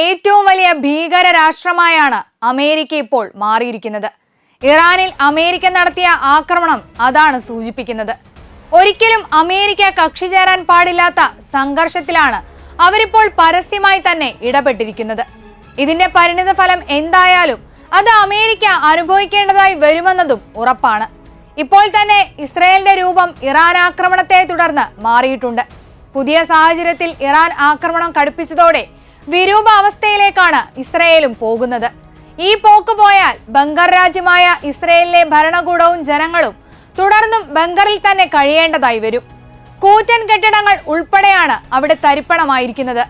ഏറ്റവും വലിയ ഭീകര രാഷ്ട്രമായാണ് അമേരിക്ക ഇപ്പോൾ മാറിയിരിക്കുന്നത്. ഇറാനിൽ അമേരിക്ക നടത്തിയ ആക്രമണം അതാണ് സൂചിപ്പിക്കുന്നത്. ഒരിക്കലും അമേരിക്ക കക്ഷി ചേരാൻ പാടില്ലാത്ത സംഘർഷത്തിലാണ് അവരിപ്പോൾ പരസ്യമായി തന്നെ ഇടപെട്ടിരിക്കുന്നത്. ഇതിന്റെ പരിണിത ഫലം എന്തായാലും അത് അമേരിക്ക അനുഭവിക്കേണ്ടതായി വരുമെന്നതും ഉറപ്പാണ്. ഇപ്പോൾ തന്നെ ഇസ്രയേലിന്റെ രൂപം ഇറാൻ ആക്രമണത്തെ തുടർന്ന് മാറിയിട്ടുണ്ട്. പുതിയ സാഹചര്യത്തിൽ ഇറാൻ ആക്രമണം കടുപ്പിച്ചതോടെ വിരൂപ അവസ്ഥയിലേക്കാണ് ഇസ്രയേലും പോകുന്നത്. ഈ പോക്ക് പോയാൽ ബംഗർ രാജ്യമായ ഇസ്രയേലിലെ ഭരണകൂടവും ജനങ്ങളും തുടർന്നും ബംഗറിൽ തന്നെ കഴിയേണ്ടതായി വരും. കൂറ്റൻ കെട്ടിടങ്ങൾ ഉൾപ്പെടെയാണ് അവിടെ തരിപ്പണമായിരിക്കുന്നത്.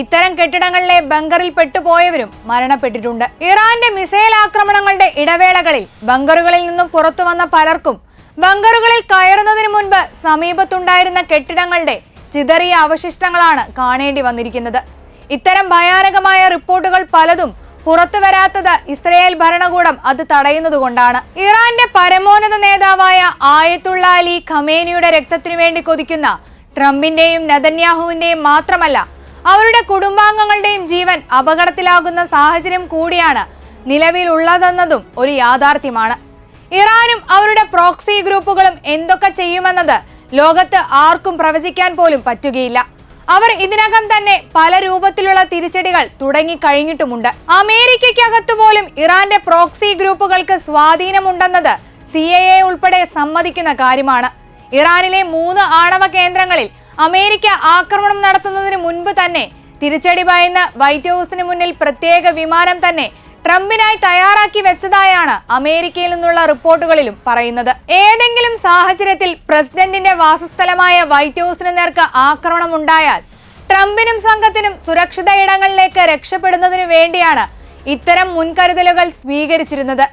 ഇത്തരം കെട്ടിടങ്ങളിലെ ബംഗറിൽ പെട്ടുപോയവരും മരണപ്പെട്ടിട്ടുണ്ട്. ഇറാന്റെ മിസൈൽ ആക്രമണങ്ങളുടെ ഇടവേളകളിൽ ബംഗറുകളിൽ നിന്നും പുറത്തു വന്ന പലർക്കും ബംഗറുകളിൽ കയറുന്നതിന് മുൻപ് സമീപത്തുണ്ടായിരുന്ന കെട്ടിടങ്ങളുടെ ചിതറിയ അവശിഷ്ടങ്ങളാണ് കാണേണ്ടി വന്നിരിക്കുന്നത്. ഇത്തരം ഭയാനകമായ റിപ്പോർട്ടുകൾ പലതും പുറത്തു വരാത്തത് ഇസ്രയേൽ ഭരണകൂടം അത് തടയുന്നതുകൊണ്ടാണ് ഇറാന്റെ പരമോന്നത നേതാവായ ആയത്തുള്ള അലി ഖമേനിയുടെ രക്തത്തിനു വേണ്ടി കൊതിക്കുന്ന ട്രംപിന്റെയും നദന്യാഹുവിന്റെയും മാത്രമല്ല അവരുടെ കുടുംബാംഗങ്ങളുടെയും ജീവൻ അപകടത്തിലാകുന്ന സാഹചര്യം കൂടിയാണ് നിലവിലുള്ളതെന്നതും ഒരു യാഥാർത്ഥ്യമാണ്. ഇറാനും അവരുടെ പ്രോക്സി ഗ്രൂപ്പുകളും എന്തൊക്കെ ചെയ്യുമെന്നത് ലോകത്ത് ആർക്കും പ്രവചിക്കാൻ പോലും പറ്റുകയില്ല. അവർ ഇതിനകം തന്നെ പല രൂപത്തിലുള്ള തിരിച്ചടികൾ തുടങ്ങി കഴിഞ്ഞിട്ടുമുണ്ട് അമേരിക്കയ്ക്കകത്തു പോലും ഇറാന്റെ പ്രോക്സി ഗ്രൂപ്പുകൾക്ക് സ്വാധീനമുണ്ടെന്നത് സി എ എ ഉൾപ്പെടെ സമ്മതിക്കുന്ന കാര്യമാണ്. ഇറാനിലെ മൂന്ന് ആണവ കേന്ദ്രങ്ങളിൽ അമേരിക്ക ആക്രമണം നടത്തുന്നതിന് മുൻപ് തന്നെ തിരിച്ചടി ഭയന്ന് വൈറ്റ് ഹൗസിന് മുന്നിൽ പ്രത്യേക വിമാനം തന്നെ ട്രംപിനായി തയ്യാറാക്കി വെച്ചതായാണ് അമേരിക്കയിൽ നിന്നുള്ള റിപ്പോർട്ടുകളിലും പറയുന്നത്. ഏതെങ്കിലും സാഹചര്യത്തിൽ പ്രസിഡന്റിന്റെ വാസസ്ഥലമായ വൈറ്റ് ഹൗസിന് നേർക്ക് ആക്രമണം ഉണ്ടായാൽ ട്രംപിനും സംഘത്തിനും സുരക്ഷിത ഇടങ്ങളിലേക്ക് രക്ഷപ്പെടുന്നതിനു വേണ്ടിയാണ് ഇത്തരം മുൻകരുതലുകൾ സ്വീകരിച്ചിരുന്നത്.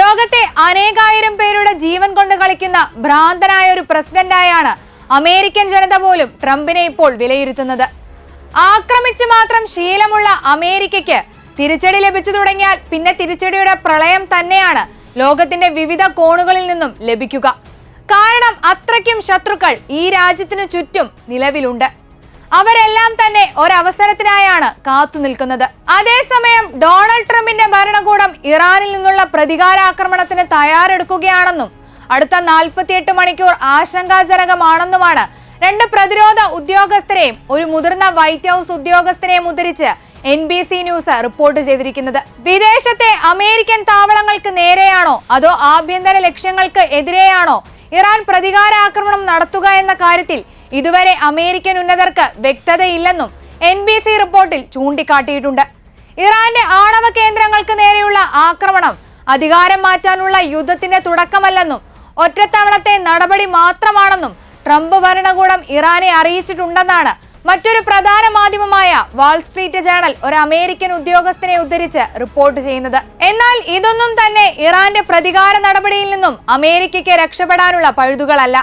ലോകത്തെ അനേകായിരം പേരുടെ ജീവൻ കൊണ്ട് കളിക്കുന്ന ഭ്രാന്തനായ ഒരു പ്രസിഡന്റായാണ് അമേരിക്കൻ ജനത പോലും ട്രംപിനെ ഇപ്പോൾ വിലയിരുത്തുന്നത്. ആക്രമിച്ചു മാത്രം ശീലമുള്ള അമേരിക്കയ്ക്ക് തിരിച്ചടി ലഭിച്ചു തുടങ്ങിയാൽ പിന്നെ തിരിച്ചടിയുടെ പ്രളയം തന്നെയാണ് ലോകത്തിന്റെ വിവിധ കോണുകളിൽ നിന്നും ലഭിക്കുക. കാരണം അത്രയ്ക്കും ശത്രുക്കൾ ഈ രാജ്യത്തിനു ചുറ്റും നിലവിലുണ്ട്. അവരെല്ലാം തന്നെ ഒരവസരത്തിനായാണ് കാത്തു നിൽക്കുന്നത്. അതേസമയം ഡൊണാൾഡ് ട്രംപിന്റെ ഭരണകൂടം ഇറാനിൽ നിന്നുള്ള പ്രതികാരാക്രമണത്തിന് തയ്യാറെടുക്കുകയാണെന്നും അടുത്ത നാൽപ്പത്തിയെട്ട് മണിക്കൂർ ആശങ്കാജനകമാണെന്നുമാണ് രണ്ട് പ്രതിരോധ ഉദ്യോഗസ്ഥരെയും ഒരു മുതിർന്ന വൈറ്റ് ഹൗസ് ഉദ്യോഗസ്ഥരെയും ഉദ്ധരിച്ച് N B C news report ചെയ്തിരിക്കുന്നത് വിദേശത്തെ അമേരിക്കൻ താവളങ്ങൾക്ക് നേരെയാണോ? അതോ ആഭ്യന്തര ലക്ഷ്യങ്ങൾക്ക് എതിരെയാണോ? ഇറാൻ പ്രതികാരാക്രമണം നടത്തുക എന്ന കാര്യത്തിൽ ഇതുവരെ അമേരിക്കൻ ഉന്നതർക്ക് വ്യക്തതയില്ലെന്നും എൻ ബി സി റിപ്പോർട്ടിൽ ചൂണ്ടിക്കാട്ടിയിട്ടുണ്ട്. ഇറാന്റെ ആണവ കേന്ദ്രങ്ങൾക്ക് നേരെയുള്ള ആക്രമണം അധികാരം മാറ്റാനുള്ള യുദ്ധത്തിന്റെ തുടക്കമല്ലെന്നും ഒറ്റത്തവണത്തെ നടപടി മാത്രമാണെന്നും ട്രംപ് ഭരണകൂടം ഇറാനെ അറിയിച്ചിട്ടുണ്ടെന്നാണ് മറ്റൊരു പ്രധാന മാധ്യമമായ വാൾസ്ട്രീറ്റ് ജേണൽ ഒരു അമേരിക്കൻ ഉദ്യോഗസ്ഥനെ ഉദ്ധരിച്ച് റിപ്പോർട്ട് ചെയ്യുന്നത്. എന്നാൽ ഇതൊന്നും തന്നെ ഇറാന്റെ പ്രതികാര നടപടിയിൽ നിന്നും അമേരിക്കയ്ക്ക് രക്ഷപ്പെടാനുള്ള പഴുതുകളല്ല.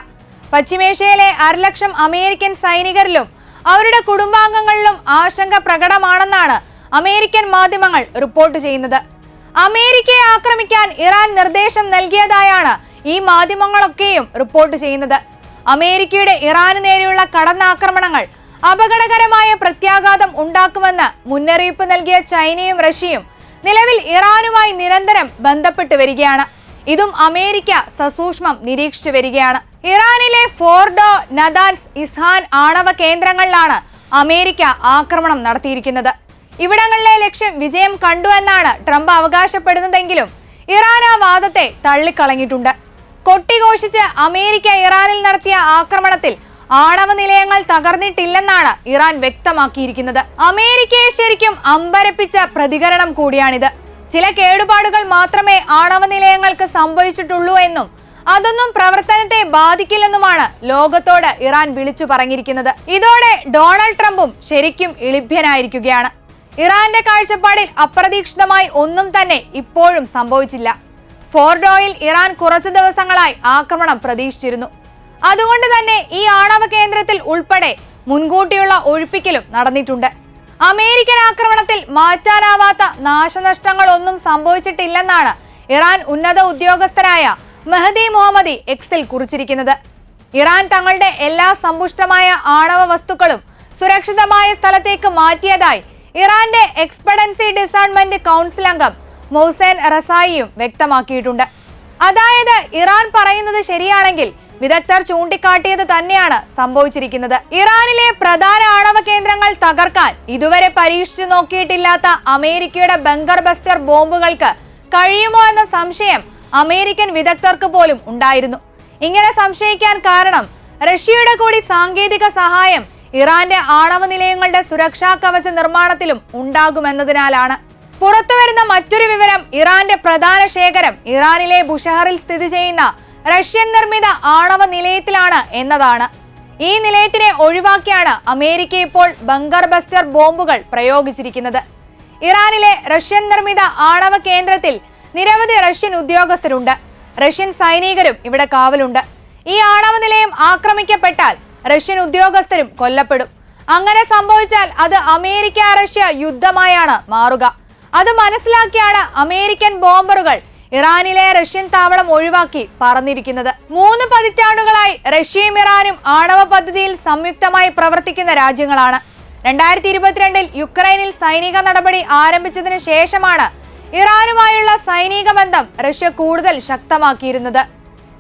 പശ്ചിമേഷ്യയിലെ അരലക്ഷം അമേരിക്കൻ സൈനികരിലും അവരുടെ കുടുംബാംഗങ്ങളിലും ആശങ്ക പ്രകടമാണെന്നാണ് അമേരിക്കൻ മാധ്യമങ്ങൾ റിപ്പോർട്ട് ചെയ്യുന്നത്. അമേരിക്കയെ ആക്രമിക്കാൻ ഇറാൻ നിർദ്ദേശം നൽകിയതായാണ് ഈ മാധ്യമങ്ങളൊക്കെയും റിപ്പോർട്ട് ചെയ്യുന്നത്. അമേരിക്കയുടെ ഇറാന് നേരെയുള്ള കടന്നാക്രമണങ്ങൾ അപകടകരമായ പ്രത്യാഘാതം ഉണ്ടാക്കുമെന്ന് മുന്നറിയിപ്പ് നൽകിയ ചൈനയും റഷ്യയും നിലവിൽ ഇറാനുമായി നിരന്തരം ബന്ധപ്പെട്ട് വരികയാണ്. ഇതും അമേരിക്ക സസൂക്ഷ്മം നിരീക്ഷിച്ചു വരികയാണ്. ഇറാനിലെ ഫോർഡോ നദാൻസ് ഇസ്ഹാൻ ആണവ കേന്ദ്രങ്ങളിലാണ് അമേരിക്ക ആക്രമണം നടത്തിയിരിക്കുന്നത്. ഇവിടങ്ങളിലെ ലക്ഷ്യം വിജയം കണ്ടു എന്നാണ് ട്രംപ് അവകാശപ്പെടുന്നതെങ്കിലും ഇറാൻ ആ വാദത്തെ തള്ളിക്കളഞ്ഞിട്ടുണ്ട്. കൊട്ടിഘോഷിച്ച് അമേരിക്ക ഇറാനിൽ നടത്തിയ ആക്രമണത്തിൽ ആണവ നിലയങ്ങൾ തകർന്നിട്ടില്ലെന്നാണ് ഇറാൻ വ്യക്തമാക്കിയിരിക്കുന്നത്. അമേരിക്കയെ ശരിക്കും അമ്പരപ്പിച്ച പ്രതികരണം കൂടിയാണിത്. ചില കേടുപാടുകൾ മാത്രമേ ആണവ നിലയങ്ങൾക്ക് സംഭവിച്ചിട്ടുള്ളൂ എന്നും അതൊന്നും പ്രവർത്തനത്തെ ബാധിക്കില്ലെന്നുമാണ് ലോകത്തോട് ഇറാൻ വിളിച്ചു പറഞ്ഞിരിക്കുന്നത്. ഇതോടെ ഡൊണാൾഡ് ട്രംപും ശരിക്കും ഇളിഭ്യനായിരിക്കുകയാണ്. ഇറാന്റെ കാഴ്ചപ്പാടിൽ അപ്രതീക്ഷിതമായി ഒന്നും തന്നെ ഇപ്പോഴും സംഭവിച്ചില്ല. ഫോർഡോയിൽ ഇറാൻ കുറച്ചു ദിവസങ്ങളായി ആക്രമണം പ്രതീക്ഷിച്ചിരുന്നു. അതുകൊണ്ട് തന്നെ ഈ ആണവ കേന്ദ്രത്തിൽ ഉൾപ്പെടെ മുൻകൂട്ടിയുള്ള ഒഴിപ്പിക്കലും നടന്നിട്ടുണ്ട്. അമേരിക്കൻ ആക്രമണത്തിൽ മാറ്റാനാവാത്ത നാശനഷ്ടങ്ങളൊന്നും സംഭവിച്ചിട്ടില്ലെന്നാണ് ഇറാൻ ഉന്നത ഉദ്യോഗസ്ഥരായ മെഹദി മുഹമ്മദി എക്സിൽ കുറിച്ചിരിക്കുന്നത്. ഇറാൻ തങ്ങളുടെ എല്ലാ സമ്പുഷ്ടമായ ആണവ വസ്തുക്കളും സുരക്ഷിതമായ സ്ഥലത്തേക്ക് മാറ്റിയതായി ഇറാന്റെ എക്സ്പെഡൻസി ഡിസാൺമെന്റ് കൗൺസിൽ അംഗം മൊഹ്സേൻ റസായിയും വ്യക്തമാക്കിയിട്ടുണ്ട്. അതായത് ഇറാൻ പറയുന്നത് ശരിയാണെങ്കിൽ വിദഗ്ധർ ചൂണ്ടിക്കാട്ടിയത് തന്നെയാണ് സംഭവിച്ചിരിക്കുന്നത്. ഇറാനിലെ പ്രധാന ആണവ കേന്ദ്രങ്ങൾ തകർക്കാൻ ഇതുവരെ പരീക്ഷിച്ചു നോക്കിയിട്ടില്ലാത്ത അമേരിക്കയുടെ ബങ്കർ ബസ്റ്റർ ബോംബുകൾക്ക് കഴിയുമോ എന്ന സംശയം അമേരിക്കൻ വിദഗ്ധർക്ക് പോലും ഉണ്ടായിരുന്നു. ഇങ്ങനെ സംശയിക്കാൻ കാരണം റഷ്യയുടെ കൂടി സാങ്കേതിക സഹായം ഇറാന്റെ ആണവ നിലയങ്ങളുടെ സുരക്ഷാ കവച നിർമ്മാണത്തിലും ഉണ്ടാകുമെന്നതിനാലാണ്. പുറത്തുവരുന്ന മറ്റൊരു വിവരം ഇറാന്റെ പ്രധാന ശേഖരം. ഇറാനിലെ ബുഷഹറിൽ സ്ഥിതി ചെയ്യുന്ന റഷ്യൻ നിർമ്മിത ആണവ നിലയത്തിലാണ് എന്നതാണ്. ഈ നിലയത്തിനെ ഒഴിവാക്കിയാണ് അമേരിക്ക ഇപ്പോൾ ബങ്കർ ബസ്റ്റർ ബോംബുകൾ പ്രയോഗിച്ചിരിക്കുന്നത്. ഇറാനിലെ റഷ്യൻ നിർമ്മിത ആണവ കേന്ദ്രത്തിൽ നിരവധി റഷ്യൻ ഉദ്യോഗസ്ഥരുണ്ട്. റഷ്യൻ സൈനികരും ഇവിടെ കാവലുണ്ട്. ഈ ആണവ നിലയം ആക്രമിക്കപ്പെട്ടാൽ റഷ്യൻ ഉദ്യോഗസ്ഥരും കൊല്ലപ്പെടും. അങ്ങനെ സംഭവിച്ചാൽ അത് അമേരിക്ക റഷ്യ യുദ്ധമായാണ് മാറുക. അത് മനസ്സിലാക്കിയാണ് അമേരിക്കൻ ബോംബറുകൾ ഇറാനിലെ റഷ്യൻ താവളം ഒഴിവാക്കി പറന്നിരിക്കുന്നത്. മൂന്ന് പതിറ്റാണ്ടുകളായി റഷ്യയും ഇറാനും ആണവ പദ്ധതിയിൽ സംയുക്തമായി പ്രവർത്തിക്കുന്ന രാജ്യങ്ങളാണ്. രണ്ടായിരത്തി ഇരുപത്തിരണ്ടിൽ യുക്രൈനിൽ സൈനിക നടപടി ആരംഭിച്ചതിനു ശേഷമാണ് ഇറാനുമായുള്ള സൈനിക ബന്ധം റഷ്യ കൂടുതൽ ശക്തമാക്കിയിരുന്നത്.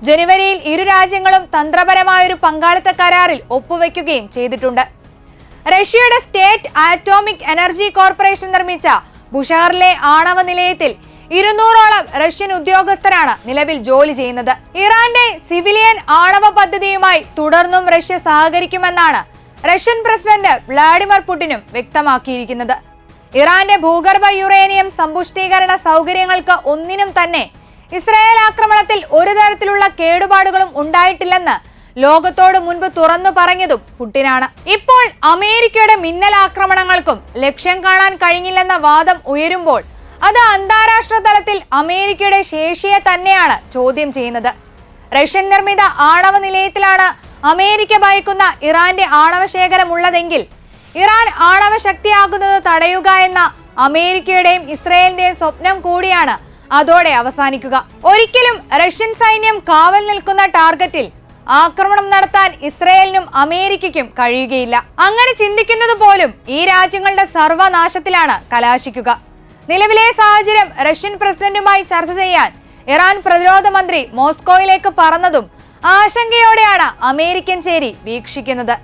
ജനുവരിയിൽ ഇരു രാജ്യങ്ങളും തന്ത്രപരമായൊരു പങ്കാളിത്ത കരാറിൽ ഒപ്പുവെക്കുകയും ചെയ്തിട്ടുണ്ട്. റഷ്യയുടെ സ്റ്റേറ്റ് ആറ്റോമിക് എനർജി കോർപ്പറേഷൻ നിർമ്മിച്ച ബുഷാറിലെ ആണവ നിലയത്തിൽ ഇരുന്നൂറോളം റഷ്യൻ ഉദ്യോഗസ്ഥരാണ് നിലവിൽ ജോലി ചെയ്യുന്നത്. ഇറാന്റെ സിവിലിയൻ ആണവ പദ്ധതിയുമായി തുടർന്നും റഷ്യ സഹകരിക്കുമെന്നാണ് റഷ്യൻ പ്രസിഡന്റ് വ്ളാഡിമിർ പുടിനും വ്യക്തമാക്കിയിരിക്കുന്നത്. ഇറാന്റെ ഭൂഗർഭ യുറേനിയം സമ്പുഷ്ടീകരണ സൗകര്യങ്ങൾക്ക് ഒന്നിനും തന്നെ ഇസ്രായേൽ ആക്രമണത്തിൽ ഒരു തരത്തിലുള്ള കേടുപാടുകളും ഉണ്ടായിട്ടില്ലെന്ന് ലോകത്തോട് മുൻപ് തുറന്നു പറഞ്ഞതും പുടിനാണ് ഇപ്പോൾ അമേരിക്കയുടെ മിന്നൽ ആക്രമണങ്ങൾക്കും ലക്ഷ്യം കാണാൻ കഴിഞ്ഞില്ലെന്ന വാദം ഉയരുമ്പോൾ അത് അന്താരാഷ്ട്ര തലത്തിൽ അമേരിക്കയുടെ ശേഷിയെ തന്നെയാണ് ചോദ്യം ചെയ്യുന്നത്. റഷ്യൻ നിർമ്മിത ആണവ നിലയത്തിലാണ് അമേരിക്ക ഭയക്കുന്ന ഇറാന്റെ ആണവ ശേഖരമുള്ളതെങ്കിൽ ഇറാൻ ആണവ ശക്തിയാകുന്നത് തടയുക എന്ന അമേരിക്കയുടെയും ഇസ്രയേലിന്റെയും സ്വപ്നം കൂടിയാണ് അതോടെ അവസാനിക്കുക. ഒരിക്കലും റഷ്യൻ സൈന്യം കാവൽ നിൽക്കുന്ന ടാർഗറ്റിൽ ആക്രമണം നടത്താൻ ഇസ്രയേലിനും അമേരിക്കയ്ക്കും കഴിയുകയില്ല. അങ്ങനെ ചിന്തിക്കുന്നത് പോലും ഈ രാജ്യങ്ങളുടെ സർവനാശത്തിലാണ് കലാശിക്കുക. നിലവിലെ സാഹചര്യം റഷ്യൻ പ്രസിഡന്റുമായി ചർച്ച ചെയ്യാൻ ഇറാൻ പ്രതിരോധ മന്ത്രി മോസ്കോയിലേക്ക് പറന്നതും ആശങ്കയോടെയാണ് അമേരിക്കൻ ചേരി വീക്ഷിക്കുന്നത്.